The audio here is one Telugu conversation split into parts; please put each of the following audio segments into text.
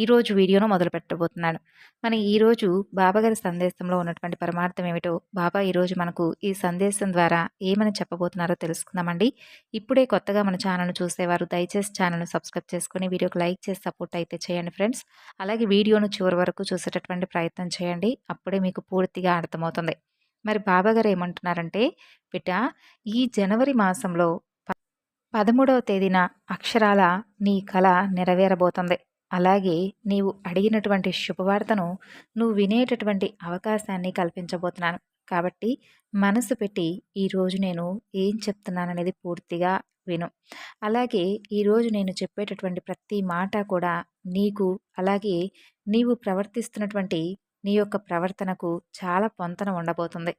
ఈరోజు వీడియోను మొదలు పెట్టబోతున్నాను. మన ఈరోజు బాబాగారి సందేశంలో ఉన్నటువంటి పరమార్థం ఏమిటో బాబా ఈరోజు మనకు ఈ సందేశం ద్వారా ఏమని చెప్పబోతున్నారో తెలుసుకుందామండి. ఇప్పుడే కొత్తగా మన ఛానల్ను చూసేవారు దయచేసి ఛానల్ను సబ్స్క్రైబ్ చేసుకుని వీడియోకి లైక్ చేసి సపోర్ట్ అయితే చేయండి ఫ్రెండ్స్. అలాగే వీడియోను చివరి వరకు చూసేటటువంటి ప్రయత్నం చేయండి. అప్పుడే మీకు పూర్తిగా అర్థమవుతుంది. మరి బాబాగారు ఏమంటున్నారంటే బిడ్డ ఈ జనవరి మాసంలో పదమూడవ తేదీన అక్షరాల నీ కళ నెరవేరబోతుంది. అలాగే నీవు అడిగినటువంటి శుభవార్తను నువ్వు వినేటటువంటి అవకాశాన్ని కల్పించబోతున్నాను. కాబట్టి మనసు పెట్టి ఈరోజు నేను ఏం చెప్తున్నాననేది పూర్తిగా విను. అలాగే ఈరోజు నేను చెప్పేటటువంటి ప్రతి మాట కూడా నీకు అలాగే నీవు ప్రవర్తిస్తున్నటువంటి నీ యొక్క ప్రవర్తనకు చాలా పొంతన ఉండబోతుంది.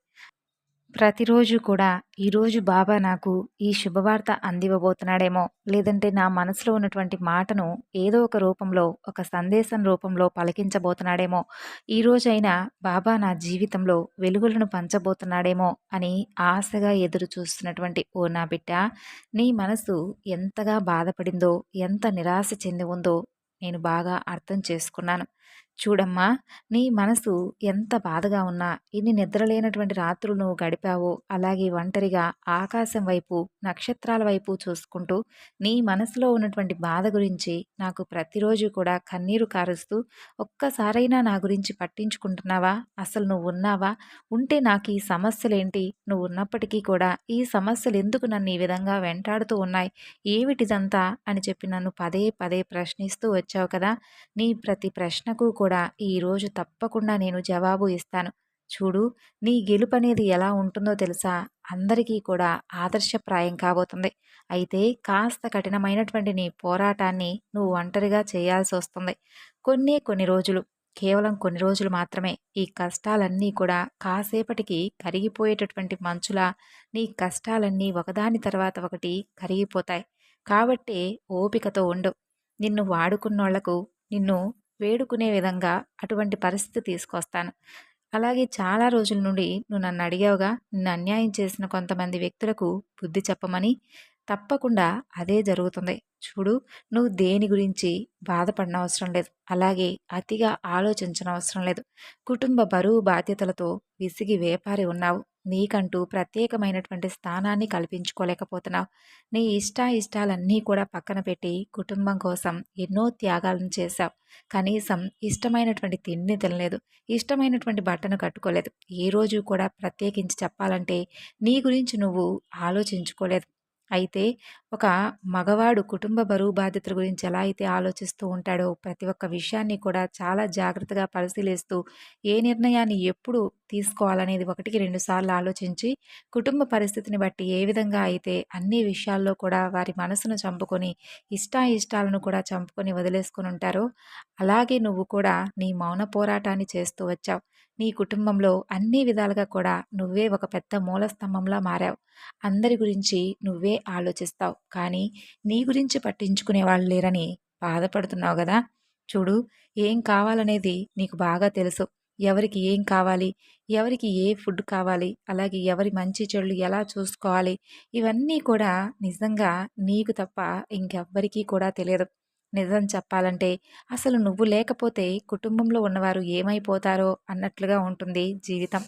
ప్రతిరోజు కూడా ఈరోజు బాబా నాకు ఈ శుభవార్త అందివ్వబోతున్నాడేమో. లేదంటే నా మనసులో ఉన్నటువంటి మాటను ఏదో ఒక రూపంలో ఒక సందేశం రూపంలో పలికించబోతున్నాడేమో. ఈరోజైనా బాబా నా జీవితంలో వెలుగులను పంచబోతున్నాడేమో అని ఆశగా ఎదురు చూస్తున్నటువంటి ఓ నా బిడ్డ నీ మనసు ఎంతగా బాధపడిందో ఎంత నిరాశ చెంది ఉందో నేను బాగా అర్థం చేసుకున్నాను. చూడమ్మా నీ మనసు ఎంత బాధగా ఉన్నా ఇన్ని నిద్రలేనటువంటి రాత్రులు నువ్వు గడిపావో అలాగే ఒంటరిగా ఆకాశం వైపు నక్షత్రాల వైపు చూసుకుంటూ నీ మనసులో ఉన్నటువంటి బాధ గురించి నాకు ప్రతిరోజు కూడా కన్నీరు కారుస్తూ ఒక్కసారైనా నా గురించి పట్టించుకుంటున్నావా? అసలు నువ్వు ఉన్నావా? ఉంటే నాకు ఈ సమస్యలేంటి? నువ్వు ఉన్నప్పటికీ కూడా ఈ సమస్యలు ఎందుకు నన్ను ఈ విధంగా వెంటాడుతూ ఉన్నాయి? ఏమిటిదంతా? అని చెప్పి నన్ను పదే పదే ప్రశ్నిస్తూ వచ్చావు కదా నీ ప్రతి ప్రశ్నకు కూడా కూడా ఈరోజు తప్పకుండా నేను జవాబు ఇస్తాను. చూడు నీ గెలుపు అనేది ఎలా ఉంటుందో తెలుసా? అందరికీ కూడా ఆదర్శప్రాయం కాబోతుంది. అయితే కాస్త కఠినమైనటువంటి నీ పోరాటాన్ని నువ్వు ఒంటరిగా చేయాల్సి వస్తుంది. కొన్ని కొన్ని రోజులు కేవలం కొన్ని రోజులు మాత్రమే ఈ కష్టాలన్నీ కూడా కాసేపటికి కరిగిపోయేటటువంటి మంచులా నీ కష్టాలన్నీ ఒకదాని తర్వాత ఒకటి కరిగిపోతాయి. కాబట్టే ఓపికతో ఉండు. నిన్ను వాడుకున్నోళ్ళకు నిన్ను వేడుకునే విధంగా అటువంటి పరిస్థితి తీసుకొస్తాను. అలాగే చాలా రోజుల నుండి నువ్వు నన్ను అడిగావుగా నిన్ను అన్యాయం చేసిన కొంతమంది వ్యక్తులకు బుద్ధి చెప్పమని తప్పకుండా అదే జరుగుతుంది. చూడు నువ్వు దేని గురించి బాధపడిన అవసరం లేదు. అలాగే అతిగా ఆలోచించిన అవసరం లేదు. కుటుంబ బరువు బాధ్యతలతో విసిగి వేపారి ఉన్నావు. నీకంటూ ప్రత్యేకమైనటువంటి స్థానాన్ని కల్పించుకోలేకపోతున్నావు. నీ ఇష్ట ఇష్టాలన్నీ కూడా పక్కన పెట్టి కుటుంబం కోసం ఎన్నో త్యాగాలను చేశావు. కనీసం ఇష్టమైనటువంటి తిండిని తినలేదు. ఇష్టమైనటువంటి బట్టను కట్టుకోలేదు. ఏ రోజు కూడా ప్రత్యేకించి చెప్పాలంటే నీ గురించి నువ్వు ఆలోచించుకోలేదు. అయితే ఒక మగవాడు కుటుంబ బరువు బాధ్యతల గురించి ఎలా అయితే ఆలోచిస్తూ ఉంటాడో ప్రతి ఒక్క విషయాన్ని కూడా చాలా జాగ్రత్తగా పరిశీలిస్తూ ఏ నిర్ణయాన్ని ఎప్పుడు తీసుకోవాలనేది ఒకటికి రెండు సార్లు ఆలోచించి కుటుంబ పరిస్థితిని బట్టి ఏ విధంగా అయితే అన్ని విషయాల్లో కూడా వారి మనసును చంపుకొని ఇష్టాయిష్టాలను కూడా చంపుకొని వదిలేసుకొని ఉంటారో అలాగే నువ్వు కూడా నీ మౌన పోరాటాన్ని చేస్తూ వచ్చావు. నీ కుటుంబంలో అన్ని విధాలుగా కూడా నువ్వే ఒక పెద్ద మూలస్తంభంలా మారావు. అందరి గురించి నువ్వే ఆలోచిస్తావు. కానీ నీ గురించి పట్టించుకునే వాళ్ళు లేరని బాధపడుతున్నావు కదా? చూడు ఏం కావాలనేది నీకు బాగా తెలుసు. ఎవరికి ఏం కావాలి? ఎవరికి ఏ ఫుడ్ కావాలి? అలాగే ఎవరి మంచి చెడులు ఎలా చూసుకోవాలి? ఇవన్నీ కూడా నిజంగా నీకు తప్ప ఇంకెవ్వరికీ కూడా తెలియదు. నిజం చెప్పాలంటే అసలు నువ్వు లేకపోతే కుటుంబంలో ఉన్నవారు ఏమైపోతారో అన్నట్లుగా ఉంటుంది జీవితం.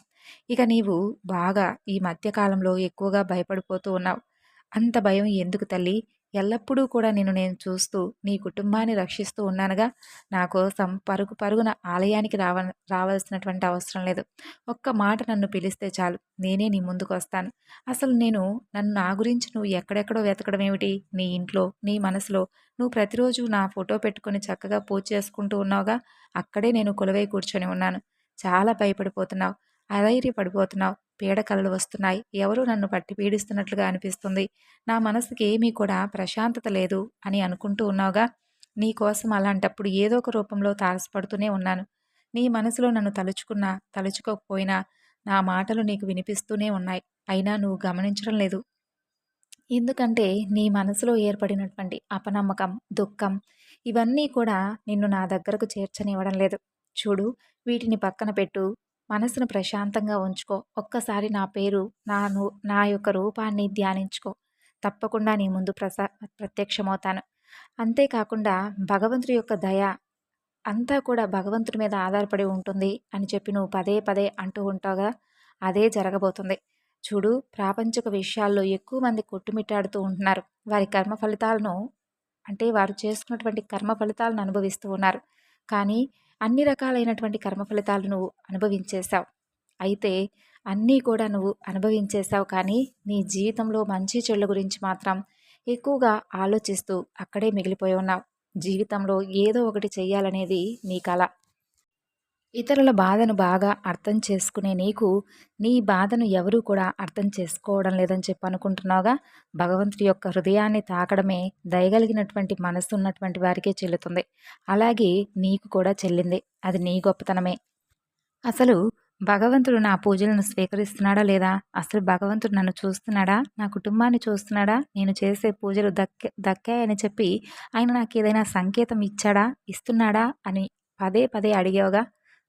ఇక నీవు బాగా ఈ మధ్యకాలంలో ఎక్కువగా భయపడిపోతూ ఉన్నావు. అంత భయం ఎందుకు తల్లి? ఎల్లప్పుడూ కూడా నేను నేను చూస్తూ నీ కుటుంబాన్ని రక్షిస్తూ ఉన్నానుగా. నా కోసం పరుగు పరుగున ఆలయానికి రావ రావాల్సినటువంటి అవసరం లేదు. ఒక్క మాట నన్ను పిలిస్తే చాలు. నేనే నీ ముందుకు వస్తాను. అసలు నేను నన్ను నా గురించి నువ్వు ఎక్కడెక్కడో వెతకడం ఏమిటి? నీ ఇంట్లో నీ మనసులో. నువ్వు ప్రతిరోజు నా ఫోటో పెట్టుకుని చక్కగా పూజ చేసుకుంటూ ఉన్నావుగా. అక్కడే నేను కొలువై కూర్చొని ఉన్నాను. చాలా భయపడిపోతున్నావు. అధైర్యపడిపోతున్నావు. పీడకలలు వస్తున్నాయి. ఎవరు నన్ను పట్టి పీడిస్తున్నట్లుగా అనిపిస్తుంది. నా మనసుకి ఏమీ కూడా ప్రశాంతత లేదు అని అనుకుంటూ ఉన్నావుగా. నీ కోసం అలాంటప్పుడు ఏదో ఒక రూపంలో తారసపడుతూనే ఉన్నాను. నీ మనసులో నన్ను తలుచుకున్నా తలుచుకోకపోయినా నా మాటలు నీకు వినిపిస్తూనే ఉన్నాయి. అయినా నువ్వు గమనించడం లేదు. ఎందుకంటే నీ మనసులో ఏర్పడినటువంటి అపనమ్మకం దుఃఖం ఇవన్నీ కూడా నిన్ను నా దగ్గరకు చేర్చనివ్వడం లేదు. చూడు వీటిని పక్కన పెట్టు మనసును ప్రశాంతంగా ఉంచుకో. ఒక్కసారి నా పేరు నా నా యొక్క రూపాన్ని ధ్యానించుకో. తప్పకుండా నీ ముందు ప్రసా ప్రత్యక్షమవుతాను. అంతేకాకుండా భగవంతుడి యొక్క దయ అంతా కూడా భగవంతుడి మీద ఆధారపడి ఉంటుంది అని చెప్పి నువ్వు పదే పదే అంటూ ఉంటావుగా అదే జరగబోతుంది. చూడు ప్రాపంచిక విషయాల్లో ఎక్కువ మంది కొట్టుమిట్టాడుతూ ఉంటున్నారు. వారి కర్మ ఫలితాలను అంటే వారు చేసుకున్నటువంటి కర్మ ఫలితాలను అనుభవిస్తూ ఉన్నారు. కానీ అన్ని రకాలైనటువంటి కర్మ ఫలితాలు నువ్వు అనుభవించేశావు. అయితే అన్నీ కూడా నువ్వు అనుభవించేశావు కానీ నీ జీవితంలో మంచి చెడుల గురించి మాత్రం ఎక్కువగా ఆలోచిస్తూ అక్కడే మిగిలిపోయి ఉన్నావు. జీవితంలో ఏదో ఒకటి చెయ్యాలనేది నీ కళ ఇతరుల బాధను బాగా అర్థం చేసుకునే నీకు నీ బాధను ఎవరూ కూడా అర్థం చేసుకోవడం లేదని చెప్పి అనుకుంటున్నావుగా? భగవంతుడి యొక్క హృదయాన్ని తాకడమే దయగలిగినటువంటి మనసు ఉన్నటువంటి వారికే చెల్లుతుంది. అలాగే నీకు కూడా చెల్లింది. అది నీ గొప్పతనమే. అసలు భగవంతుడు నా పూజలను స్వీకరిస్తున్నాడా లేదా? అసలు భగవంతుడు నన్ను చూస్తున్నాడా? నా కుటుంబాన్ని చూస్తున్నాడా? నేను చేసే పూజలు దక్క దక్కాయని చెప్పి ఆయన నాకు ఏదైనా సంకేతం ఇచ్చాడా? ఇస్తున్నాడా? అని పదే పదే అడిగావుగా.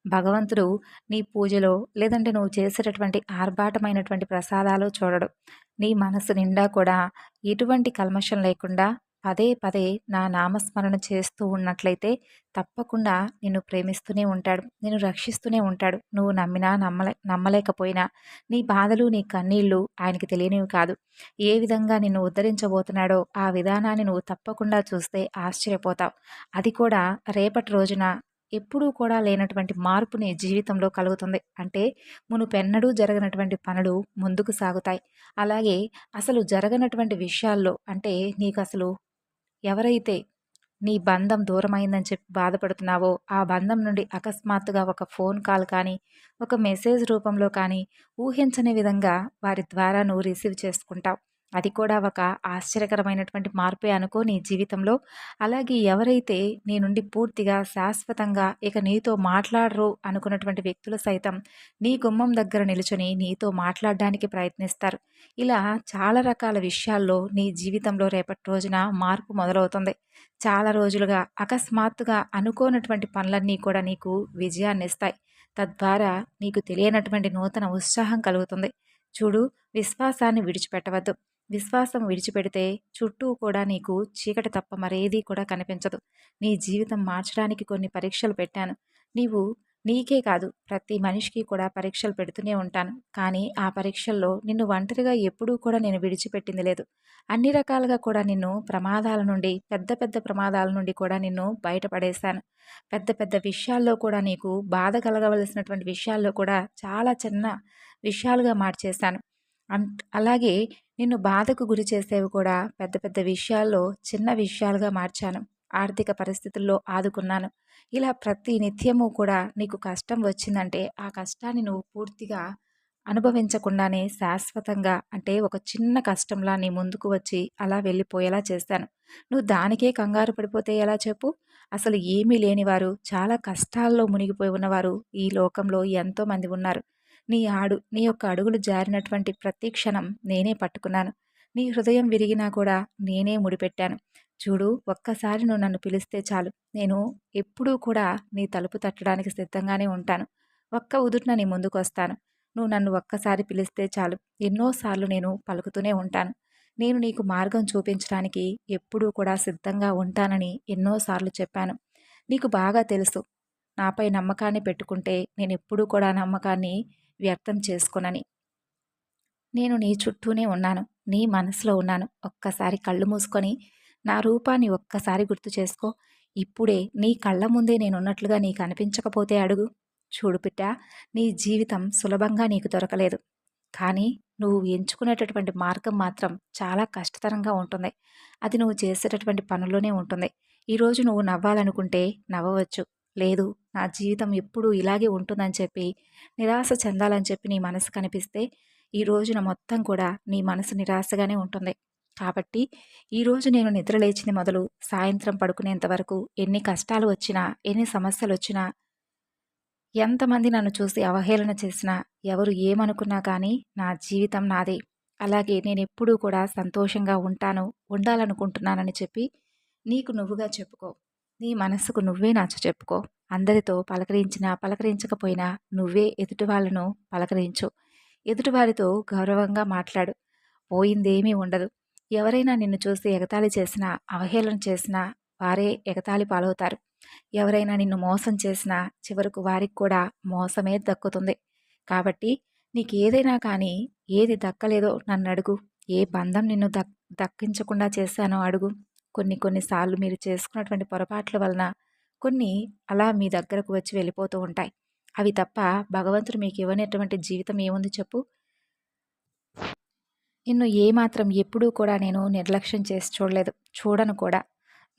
భగవంతుడు నీ పూజలో లేదంటే నువ్వు చేసేటటువంటి ఆర్భాటమైనటువంటి ప్రసాదాలు చూడడు. నీ మనసు నిండా కూడా ఎటువంటి కల్మషం లేకుండా పదే పదే నా నామస్మరణ చేస్తూ ఉన్నట్లయితే తప్పకుండా నిన్ను ప్రేమిస్తూనే ఉంటాడు. నిన్ను రక్షిస్తూనే ఉంటాడు. నువ్వు నమ్మినా నమ్మలే నమ్మలేకపోయినా నీ బాధలు నీ కన్నీళ్ళు ఆయనకి తెలియనివి కాదు. ఏ విధంగా నిన్ను ఉద్ధరించబోతున్నాడో ఆ విధానాన్ని నువ్వు తప్పకుండా చూస్తే ఆశ్చర్యపోతావు. అది కూడా రేపటి రోజున ఎప్పుడూ కూడా లేనటువంటి మార్పుని జీవితంలో కలుగుతుంది. అంటే మునుపెన్నడూ జరగనటువంటి పనులు ముందుకు సాగుతాయి. అలాగే అసలు జరగనటువంటి విషయాల్లో అంటే నీకు అసలు ఎవరైతే నీ బంధం దూరమైందని చెప్పి బాధపడుతున్నావో ఆ బంధం నుండి అకస్మాత్తుగా ఒక ఫోన్ కాల్ కానీ ఒక మెసేజ్ రూపంలో కానీ ఊహించని విధంగా వారి ద్వారా నువ్వు రిసీవ్ చేసుకుంటావు. అది కూడా ఒక ఆశ్చర్యకరమైనటువంటి మార్పే అనుకో నీ జీవితంలో. అలాగే ఎవరైతే నీ నుండి పూర్తిగా శాశ్వతంగా ఇక నీతో మాట్లాడరు అనుకున్నటువంటి వ్యక్తులు సైతం నీ గుమ్మం దగ్గర నిలుచుని నీతో మాట్లాడడానికి ప్రయత్నిస్తారు. ఇలా చాలా రకాల విషయాల్లో నీ జీవితంలో రేపటి రోజున మార్పు మొదలవుతుంది. చాలా రోజులుగా అకస్మాత్తుగా అనుకోనటువంటి పనులన్నీ కూడా నీకు విజయాన్ని ఇస్తాయి. తద్వారా నీకు తెలియనటువంటి నూతన ఉత్సాహం కలుగుతుంది. చూడు విశ్వాసాన్ని విడిచిపెట్టవద్దు. విశ్వాసం విడిచిపెడితే చుట్టూ కూడా నీకు చీకటి తప్ప మరేదీ కూడా కనిపించదు. నీ జీవితం మార్చడానికి కొన్ని పరీక్షలు పెట్టాను. నీవు నీకే కాదు ప్రతి మనిషికి కూడా పరీక్షలు పెడుతూనే ఉంటాను. కానీ ఆ పరీక్షల్లో నిన్ను ఒంటరిగా ఎప్పుడూ కూడా నేను విడిచిపెట్టింది లేదు. అన్ని రకాలుగా కూడా నిన్ను ప్రమాదాల నుండి పెద్ద పెద్ద ప్రమాదాల నుండి కూడా నిన్ను బయటపడేశాను. పెద్ద పెద్ద విషయాల్లో కూడా నీకు బాధ కలగవలసినటువంటి విషయాల్లో కూడా చాలా చిన్న విషయాలుగా మార్చేశాను. అలాగే నిన్ను బాధకు గురి చేసేవి కూడా పెద్ద పెద్ద విషయాల్లో చిన్న విషయాలుగా మార్చాను. ఆర్థిక పరిస్థితుల్లో ఆదుకున్నాను. ఇలా ప్రతి నిత్యము కూడా నీకు కష్టం వచ్చిందంటే ఆ కష్టాన్ని నువ్వు పూర్తిగా అనుభవించకుండానే శాశ్వతంగా అంటే ఒక చిన్న కష్టంలా నీ ముందుకు వచ్చి అలా వెళ్ళిపోయేలా చేస్తాను. నువ్వు దానికే కంగారు పడిపోతే ఎలా చెప్పు? అసలు ఏమీ లేనివారు చాలా కష్టాల్లో మునిగిపోయి ఉన్నవారు ఈ లోకంలో ఎంతోమంది ఉన్నారు. నీ ఆడు నీ యొక్క అడుగులు జారినటువంటి ప్రతి క్షణం నేనే పట్టుకున్నాను. నీ హృదయం విరిగినా కూడా నేనే ముడిపెట్టాను. చూడు ఒక్కసారి నువ్వు నన్ను పిలిస్తే చాలు. నేను ఎప్పుడూ కూడా నీ తలుపు తట్టడానికి సిద్ధంగానే ఉంటాను. ఒక్క ఉదుటిన నీ ముందుకు వస్తాను. నువ్వు నన్ను ఒక్కసారి పిలిస్తే చాలు. ఎన్నోసార్లు నేను పలుకుతూనే ఉంటాను. నేను నీకు మార్గం చూపించడానికి ఎప్పుడూ కూడా సిద్ధంగా ఉంటానని ఎన్నోసార్లు చెప్పాను. నీకు బాగా తెలుసు. నాపై నమ్మకాన్ని పెట్టుకుంటే నేను ఎప్పుడూ కూడా నమ్మకాన్ని వ్యర్థం చేసుకోనని. నేను నీ చుట్టూనే ఉన్నాను నీ మనసులో ఉన్నాను. ఒక్కసారి కళ్ళు మూసుకొని నా రూపాన్ని ఒక్కసారి గుర్తు చేసుకో. ఇప్పుడే నీ కళ్ళ ముందే నేనున్నట్లుగా నీకు అనిపించకపోతే అడుగు. చూడు పిట్ట నీ జీవితం సులభంగా నీకు దొరకలేదు. కానీ నువ్వు ఎంచుకునేటటువంటి మార్గం మాత్రం చాలా కష్టతరంగా ఉంటుంది. అది నువ్వు చేసేటటువంటి పనుల్లోనే ఉంటుంది. ఈరోజు నువ్వు నవ్వాలనుకుంటే నవ్వవచ్చు. లేదు నా జీవితం ఎప్పుడూ ఇలాగే ఉంటుందని చెప్పి నిరాశ చెందాలని చెప్పి నీ మనసు కనిపిస్తే ఈ రోజున మొత్తం కూడా నీ మనసు నిరాశగానే ఉంటుంది. కాబట్టి ఈరోజు నేను నిద్ర లేచింది మొదలు సాయంత్రం పడుకునేంత వరకు ఎన్ని కష్టాలు వచ్చినా ఎన్ని సమస్యలు వచ్చినా ఎంతమంది నన్ను చూసి అవహేళన చేసినా ఎవరు ఏమనుకున్నా కానీ నా జీవితం నాదే. అలాగే నేను ఎప్పుడూ కూడా సంతోషంగా ఉంటాను ఉండాలనుకుంటున్నానని చెప్పి నీకు నువ్వుగా చెప్పుకో. నీ మనస్సుకు నువ్వే నచ్చ చెప్పుకో. అందరితో పలకరించినా పలకరించకపోయినా నువ్వే ఎదుటి వాళ్ళను పలకరించు. ఎదుటివారితో గౌరవంగా మాట్లాడు. పోయిందేమీ ఉండదు. ఎవరైనా నిన్ను చూసి ఎగతాళి చేసినా అవహేళన చేసినా వారే ఎగతాళి పాలవుతారు. ఎవరైనా నిన్ను మోసం చేసినా చివరకు వారికి కూడా మోసమే దక్కుతుంది. కాబట్టి నీకు ఏదైనా కానీ ఏది దక్కలేదో నన్ను అడుగు ఏ బంధం నిన్ను దక్ దక్కించకుండా చేశానో అడుగు. కొన్ని కొన్నిసార్లు మీరు చేసుకున్నటువంటి పొరపాట్ల వలన కొన్ని అలా మీ దగ్గరకు వచ్చి వెళ్ళిపోతూ ఉంటాయి. అవి తప్ప భగవంతుడు మీకు ఇవ్వనటువంటి జీవితం ఏముంది చెప్పు? నిన్ను ఏమాత్రం ఎప్పుడూ కూడా నేను నిర్లక్ష్యం చేసి చూడలేదు. చూడను కూడా.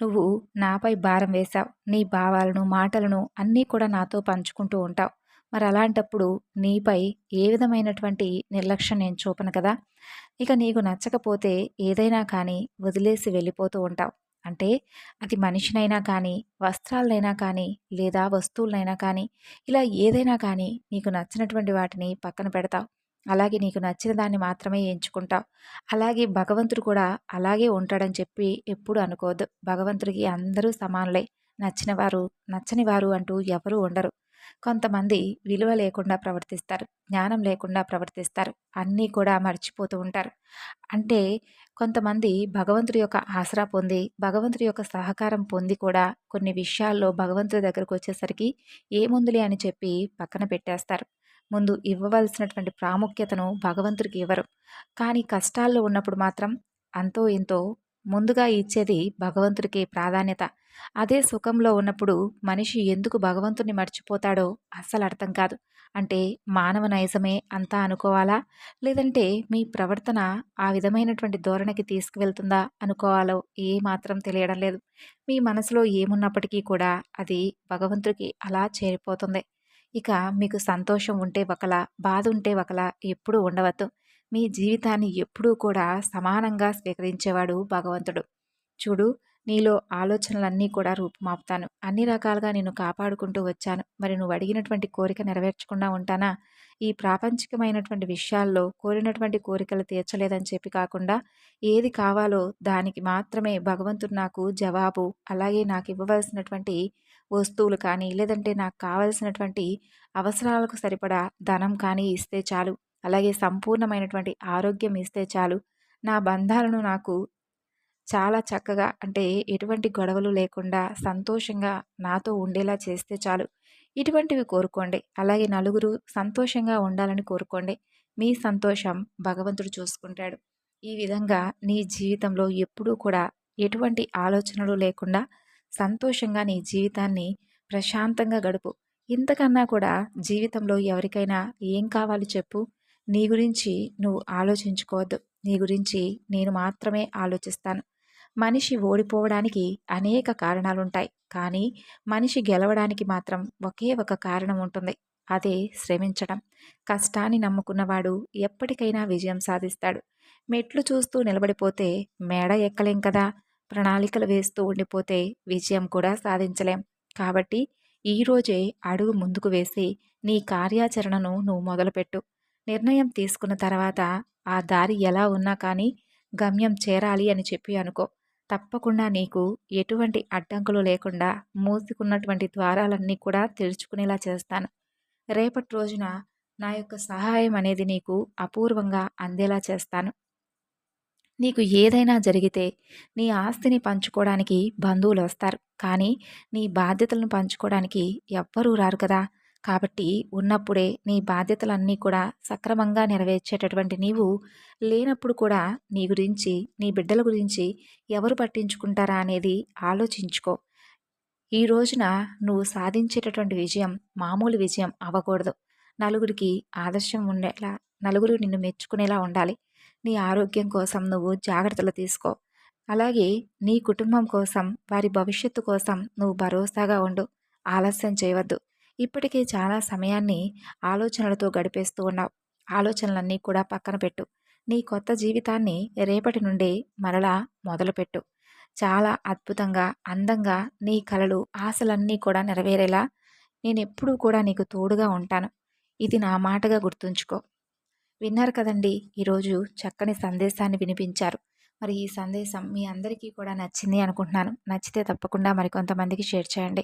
నువ్వు నాపై భారం వేశావు. నీ భావాలను మాటలను అన్నీ కూడా నాతో పంచుకుంటూ ఉంటావు. మరి అలాంటప్పుడు నీపై ఏ విధమైనటువంటి నిర్లక్ష్యం నేను చూపను కదా? ఇక నీకు నచ్చకపోతే ఏదైనా కానీ వదిలేసి వెళ్ళిపోతూ ఉంటావు. అంటే అది మనిషినైనా కానీ వస్త్రాలనైనా కానీ లేదా వస్తువులనైనా కానీ ఇలా ఏదైనా కానీ నీకు నచ్చినటువంటి వాటిని పక్కన పెడతావు. అలాగే నీకు నచ్చిన దాన్ని మాత్రమే ఎంచుకుంటావు. అలాగే భగవంతుడు కూడా అలాగే ఉంటాడని చెప్పి ఎప్పుడు అనుకోవద్దు. భగవంతుడికి అందరూ సమానులే. నచ్చిన వారు నచ్చని వారు అంటూ ఎవరూ ఉండరు. కొంతమంది విలువ లేకుండా ప్రవర్తిస్తారు జ్ఞానం లేకుండా ప్రవర్తిస్తారు అన్నీ కూడా మర్చిపోతూ ఉంటారు. అంటే కొంతమంది భగవంతుడి యొక్క ఆసరా పొంది భగవంతుడి యొక్క సహకారం పొంది కూడా కొన్ని విషయాల్లో భగవంతుడి దగ్గరకు వచ్చేసరికి ఏముందులే అని చెప్పి పక్కన పెట్టేస్తారు. ముందు ఇవ్వవలసినటువంటి ప్రాముఖ్యతను భగవంతుడికి ఇవ్వరు. కానీ కష్టాల్లో ఉన్నప్పుడు మాత్రం అంతో ఇంతో ముందుగా ఇచ్చేది భగవంతుడికి ప్రాధాన్యత. అదే సుఖంలో ఉన్నప్పుడు మనిషి ఎందుకు భగవంతుని మర్చిపోతాడో అస్సలు అర్థం కాదు. అంటే మానవ నైజమే అంతా అనుకోవాలా? లేదంటే మీ ప్రవర్తన ఆ విధమైనటువంటి ధోరణికి తీసుకువెళ్తుందా అనుకోవాలో ఏ మాత్రం తెలియడం లేదు. మీ మనసులో ఏమున్నప్పటికీ కూడా అది భగవంతుడికి అలా చేరిపోతుంది. ఇక మీకు సంతోషం ఉంటే ఒకలా బాధ ఉంటే ఒకలా ఎప్పుడూ ఉండవద్దు. మీ జీవితాన్ని ఎప్పుడూ కూడా సమానంగా స్వీకరించేవాడు భగవంతుడు. చూడు నీలో ఆలోచనలన్నీ కూడా రూపుమాపుతాను. అన్ని రకాలుగా నేను కాపాడుకుంటూ వచ్చాను. మరి నువ్వు అడిగినటువంటి కోరిక నెరవేర్చకుండా ఉంటానా? ఈ ప్రాపంచికమైనటువంటి విషయాల్లో కోరినటువంటి కోరికలు తీర్చలేదని చెప్పి కాకుండా ఏది కావాలో దానికి మాత్రమే భగవంతుడు నాకు జవాబు అలాగే నాకు ఇవ్వవలసినటువంటి వస్తువులు కానీ లేదంటే నాకు కావలసినటువంటి అవసరాలకు సరిపడా ధనం కానీ ఇస్తే చాలు. అలాగే సంపూర్ణమైనటువంటి ఆరోగ్యం ఇస్తే చాలు. నా బంధాలను నాకు చాలా చక్కగా అంటే ఎటువంటి గొడవలు లేకుండా సంతోషంగా నాతో ఉండేలా చేస్తే చాలు. ఇటువంటివి కోరుకోండి. అలాగే నలుగురు సంతోషంగా ఉండాలని కోరుకోండి. మీ సంతోషం భగవంతుడు చూసుకుంటాడు. ఈ విధంగా నీ జీవితంలో ఎప్పుడూ కూడా ఎటువంటి ఆలోచనలు లేకుండా సంతోషంగా నీ జీవితాన్ని ప్రశాంతంగా గడుపు. ఇంతకన్నా కూడా జీవితంలో ఎవరికైనా ఏం కావాలి చెప్పు. నీ గురించి నువ్వు ఆలోచించుకోవద్దు. నీ గురించి నేను మాత్రమే ఆలోచిస్తాను. మనిషి ఓడిపోవడానికి అనేక కారణాలుంటాయి. కానీ మనిషి గెలవడానికి మాత్రం ఒకే ఒక కారణం ఉంటుంది అదే శ్రమించడం. కష్టాన్ని నమ్ముకున్నవాడు ఎప్పటికైనా విజయం సాధిస్తాడు. మెట్లు చూస్తూ నిలబడిపోతే మేడ ఎక్కలేం కదా! ప్రణాళికలు వేస్తూ ఉండిపోతే విజయం కూడా సాధించలేం. కాబట్టి ఈరోజే అడుగు ముందుకు వేసి నీ కార్యాచరణను నువ్వు మొదలుపెట్టు. నిర్ణయం తీసుకున్న తర్వాత ఆ దారి ఎలా ఉన్నా కానీ గమ్యం చేరాలి అని చెప్పి అనుకో. తప్పకుండా నీకు ఎటువంటి అడ్డంకులు లేకుండా మూసుకున్నటువంటి ద్వారాలన్నీ కూడా తెరుచుకునేలా చేస్తాను. రేపటి రోజున నా యొక్క సహాయం అనేది నీకు అపూర్వంగా అందేలా చేస్తాను. నీకు ఏదైనా జరిగితే నీ ఆస్తిని పంచుకోవడానికి బంధువులు వస్తారు. కానీ నీ బాధ్యతలను పంచుకోవడానికి ఎవ్వరూ రారు కదా. కాబట్టి ఉన్నప్పుడే నీ బాధ్యతలన్నీ కూడా సక్రమంగా నెరవేర్చేటటువంటి నీవు లేనప్పుడు కూడా నీ గురించి నీ బిడ్డల గురించి ఎవరు పట్టించుకుంటారా అనేది ఆలోచించుకో. ఈ రోజున నువ్వు సాధించేటటువంటి విజయం మామూలు విజయం అవ్వకూడదు. నలుగురికి ఆదర్శం ఉండేలా నలుగురు నిన్ను మెచ్చుకునేలా ఉండాలి. నీ ఆరోగ్యం కోసం నువ్వు జాగ్రత్తలు తీసుకో. అలాగే నీ కుటుంబం కోసం వారి భవిష్యత్తు కోసం నువ్వు భరోసాగా ఉండు. ఆలస్యం చేయవద్దు. ఇప్పటికే చాలా సమయాన్ని ఆలోచనలతో గడిపేస్తూ ఉన్నావు. ఆలోచనలన్నీ కూడా పక్కన పెట్టు. నీ కొత్త జీవితాన్ని రేపటి నుండి మరలా మొదలుపెట్టు. చాలా అద్భుతంగా అందంగా నీ కలలు ఆశలన్నీ కూడా నెరవేరేలా నేను ఎప్పుడూ కూడా నీకు తోడుగా ఉంటాను. ఇది నా మాటగా గుర్తుంచుకో. విన్నారు కదండి ఈరోజు చక్కని సందేశాన్ని వినిపించారు. మరి ఈ సందేశం మీ అందరికీ కూడా నచ్చింది అనుకుంటున్నాను. నచ్చితే తప్పకుండా మరికొంతమందికి షేర్ చేయండి.